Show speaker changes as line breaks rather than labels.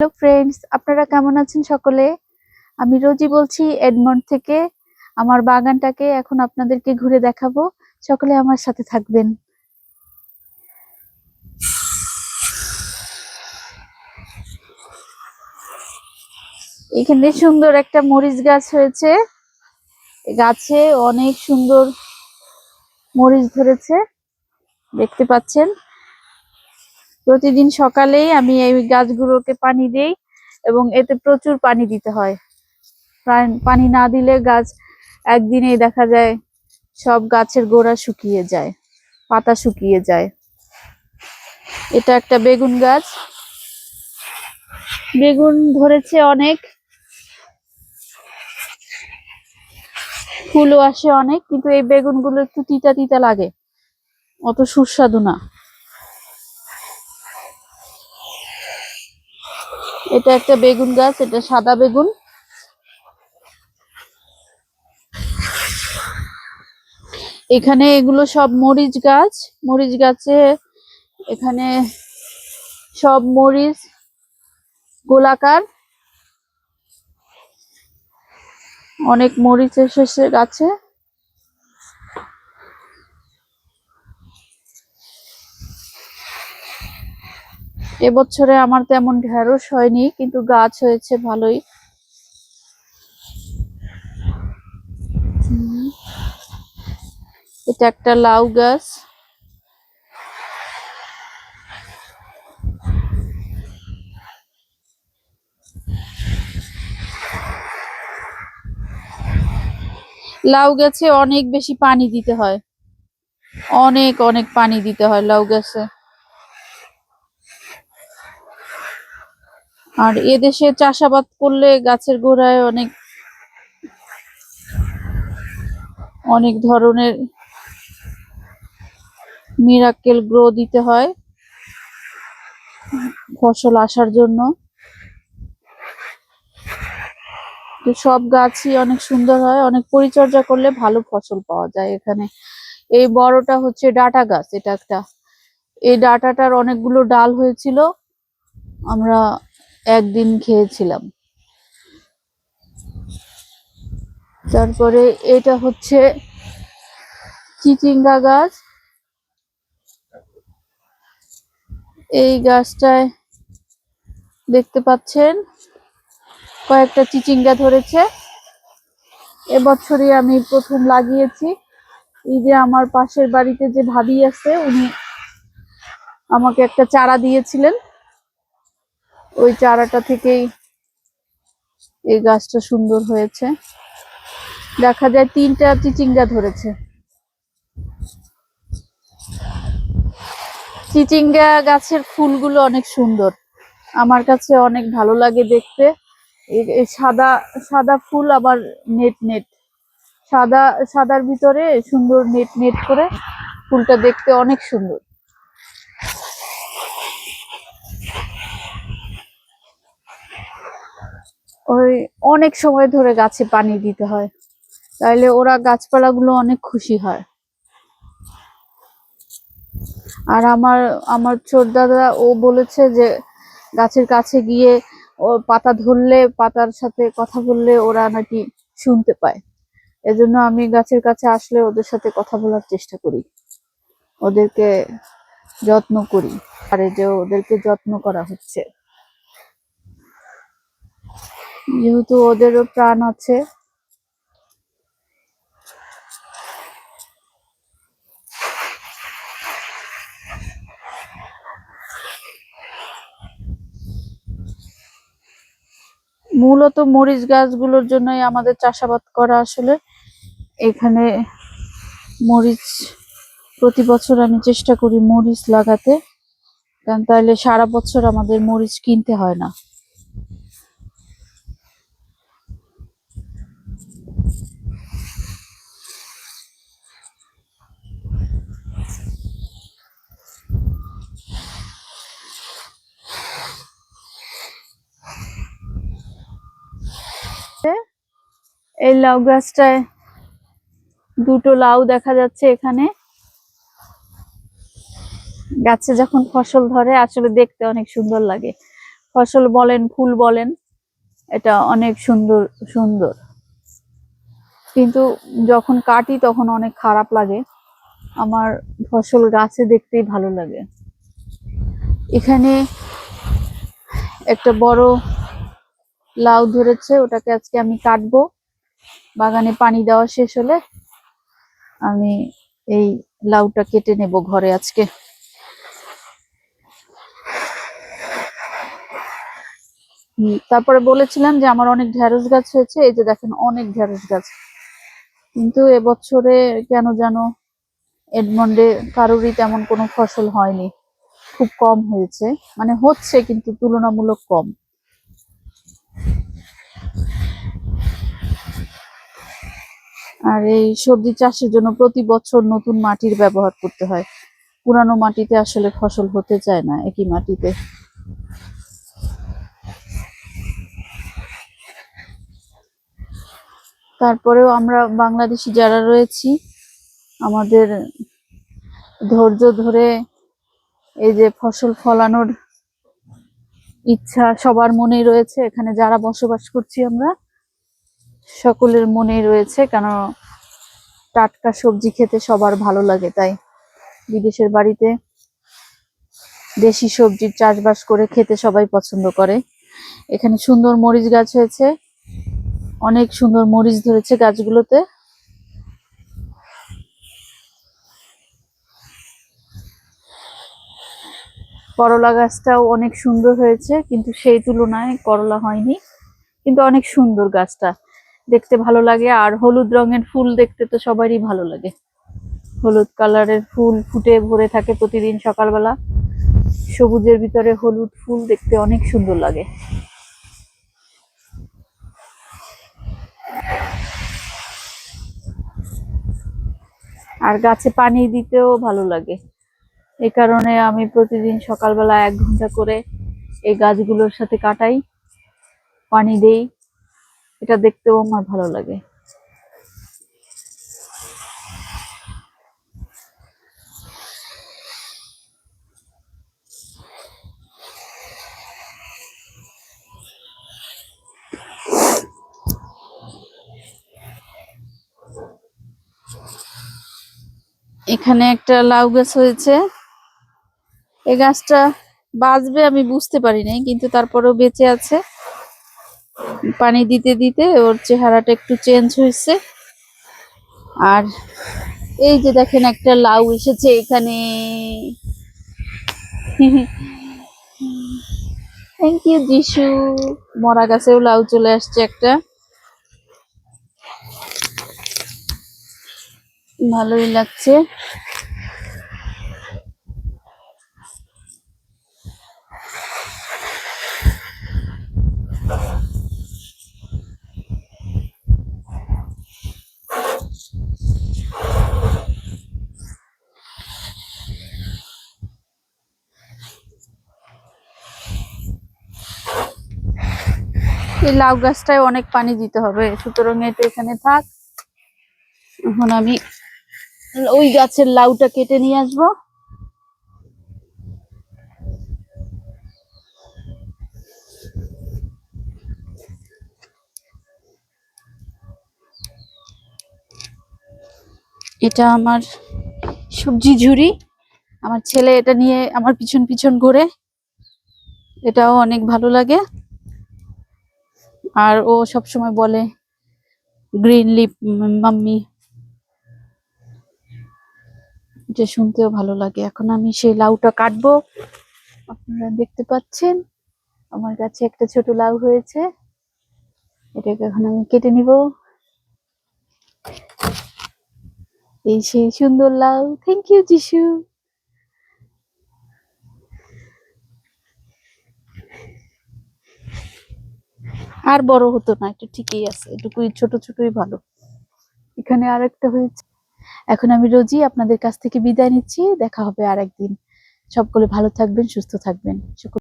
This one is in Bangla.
হ্যালো ফ্রেন্ডস, আপনারা কেমন আছেন সকলে? আমি রোজি বলছি এডমন্ড থেকে। আমার বাগানটাকে এখন আপনাদেরকে ঘুরে দেখাবো। সকলে আমার সাথে থাকবেন। এখানে সুন্দর একটা মরিচ গাছ হয়েছে। গাছে অনেক সুন্দর মরিচ ধরেছে। দেখতে পাচ্ছেন? প্রতিদিন সকালেই আমি এই গাছগুলোকে পানি দেই এবং এতে প্রচুর পানি দিতে হয়। পানি না দিলে গাছ একদিনেই দেখা যায় সব গাছের গোড়া শুকিয়ে যায়, পাতা শুকিয়ে যায়। এটা একটা বেগুন গাছ। বেগুন ধরেছে অনেক। ফুলও আসে অনেক, কিন্তু এই বেগুনগুলো একটু তিতা তিতা লাগে। অত সুস্বাদু না। এটা একটা বেগুন গাছ, এটা সাদা বেগুন। এখানে এগুলো সব মরিচ গাছ। মরিচ গাছে এখানে সব মরিচ, গোলাকার। অনেক মরিচ এসেছে গাছে। এবছরে আমার তেমন ঢেঁড়স হয়নি, কিন্তু গাছ হয়েছে ভালোই। এটা একটা লাউ গাছ। লাউ গাছে অনেক বেশি পানি দিতে হয়। অনেক অনেক পানি দিতে হয় লাউ গাছে। আর এদেশে চাষাবাদ করলে গাছের গোড়ায় অনেক অনেক ধরনের মিরাকেল গ্রো দিতে হয় ফসল আসার জন্য। তো সব গাছই অনেক সুন্দর হয়, অনেক পরিচর্যা করলে ভালো ফসল পাওয়া যায় এখানে। এই বড়টা হচ্ছে ডাটা গাছ, এটা একটা। এই ডাটাটার অনেকগুলো ডাল হয়েছিল, আমরা একদিন খেয়েছিলাম। তারপরে এটা হচ্ছে চিচিঙ্গা গাছ। এই গাছটায় দেখতে পাচ্ছেন, কয়েকটা চিচিঙ্গা ধরেছে। এবছরই আমি প্রথম লাগিয়েছি। এই যে আমার পাশের বাড়িতে যে ভাবি আছে, উনি আমাকে একটা চারা দিয়েছিলেন। ওই চারাটা থেকেই এই গাছটা সুন্দর হয়েছে। দেখা যায় তিনটা চিচিঙ্গা ধরেছে। চিচিঙ্গা গাছের ফুলগুলো অনেক সুন্দর। আমার কাছে অনেক ভালো লাগে দেখতে। এই- সাদা সাদা ফুল আবার নেট নেট। সাদা, সাদার ভিতরে সুন্দর নেট নেট করে ফুলটা দেখতে অনেক সুন্দর। ওই অনেক সময় ধরে গাছে পানি দিতে হয়। তাইলে ওরা গাছপালাগুলো অনেক খুশি হয়। আর আমার আমার ছোট দাদা, ও বলেছে যে গাছের কাছে গিয়ে ও পাতা ধরলে, পাতার সাথে কথা বললে ওরা নাকি শুনতে পায়। এজন্য আমি গাছের কাছে আসলে ওদের সাথে কথা বলার চেষ্টা করি। ওদেরকে যত্ন করি। আরে যে ওদেরকে যত্ন করা হচ্ছে। যেহেতু ওদেরও প্রাণ আছে। মূলত মরিচ গাছগুলোর জন্যই আমাদের চাষাবাদ করা আসলে। এখানে মরিচ প্রতি বছর আমি চেষ্টা করি মরিচ লাগাতে। কারণ তাহলে সারা বছর আমাদের মরিচ কিনতে হয় না। এই লাউ গাছটায় দুটো লাউ দেখা যাচ্ছে এখানে। গাছে যখন ফসল ধরে, আসলে দেখতে অনেক সুন্দর লাগে। ফসল বলেন, ফুল বলেন, এটা অনেক সুন্দর সুন্দর। কিন্তু যখন কাটি তখন অনেক খারাপ লাগে। আমার ফসল গাছে দেখতেই ভালো লাগে। এখানে একটা বড় লাউ ধরেছে, ওটাকে আজকে আমি কাটবো। বাগানে পানি দেওয়া শেষ হলে আমি এই লাউটা কেটে নেব ঘরে আজকে। তারপরে বলেছিলাম যে আমার অনেক ঢেঁড়স গাছ হয়েছে, এই যে দেখেন অনেক ঢেঁড়স গাছ। কিন্তু এবছরে কেন যেন এডমন্ডে কারোরই তেমন কোনো ফসল হয়নি। খুব কম হয়েছে। মানে হচ্ছে কিন্তু তুলনামূলক কম। আর এই সবজি চাষের জন্য প্রতি বছর নতুন মাটির ব্যবহার করতে হয়। পুরানো মাটিতে আসলে ফসল হতে চায় না, একই মাটিতে। তারপরেও আমরা বাংলাদেশি যারা রয়েছি, আমাদের ধৈর্য ধরে এই যে ফসল ফলানোর ইচ্ছা সবার মনেই রয়েছে। এখানে যারা বসবাস করছি আমরা সকলের মনেই রয়েছে, কেন টাটকা সবজি খেতে সবার ভালো লাগে তাই। বিদেশের বাড়িতে দেশি সবজির চাষবাস করে খেতে সবাই পছন্দ করে। এখানে সুন্দর মরিচ গাছ হয়েছে, অনেক সুন্দর মরিচ ধরেছে গাছগুলোতে। করলা গাছটাও অনেক সুন্দর হয়েছে, কিন্তু সেই তুলনায় করলা হয়নি, কিন্তু অনেক সুন্দর গাছটা। দেখতে ভালো লাগে, আর হলুদ রঙের ফুল দেখতে তো সবারই ভালো লাগে। হলুদ কালারের ফুল ফুটে ভরে থাকে প্রতিদিন সকালবেলা। সবুজের ভিতরে হলুদ ফুল দেখতে অনেক সুন্দর লাগে। আর গাছে পানি দিতেও ভালো লাগে। এই কারণে আমি প্রতিদিন সকালবেলা এক ঘণ্টা করে এই গাছগুলোর সাথে কাটাই, পানি দেই। এটা দেখতেও আমার ভালো লাগে। এখানে একটা লাউ গাছ হয়েছে। এই গাছটা বাঁচবে আমি বুঝতে পারি নাই, কিন্তু তারপরেও বেঁচে আছে। পানি দিতে দিতে ওর চেহারাটা একটু চেঞ্জ হয়েছে। আর এই যে দেখেন একটা লাউ এসেছে এখানে। থ্যাংক ইউ যিশু। মরা গাছেও লাউ চলে আসছে একটা। ভালোই লাগছে। এই লাউ গাছটায় অনেক পানি দিতে হবে। সুতরাং এটা এখানে থাক। এখন আমি ওই গাছের লাউটা কেটে নিয়ে আসব। এটা আমার সবজি ঝুড়ি। আমার ছেলে এটা নিয়ে আমার পিছন পিছন ঘুরে। এটাও অনেক ভালো লাগে। আর ও সব সময় বলে গ্রিন লিপ মাম্মি। এটা শুনতেও ভালো লাগে। এখন আমি সেই লাউটা কাটবো। আপনারা দেখতে পাচ্ছেন, আমার কাছে একটা ছোট লাউ হয়েছে। এটাকে এখন আমি কেটে নিব। এই সেই সুন্দর লাউ। থ্যাংক ইউ যিশু আর বড় হতো না একটু ঠিকই আছে, এটুকুই, ছোট ছোটই ভালো। এখানে আর একটা হয়েছে। এখন আমি রোজই আপনাদের কাছ থেকে বিদায় নিচ্ছি, দেখা হবে আর একদিন সকলে ভালো থাকবেন, সুস্থ থাকবেন।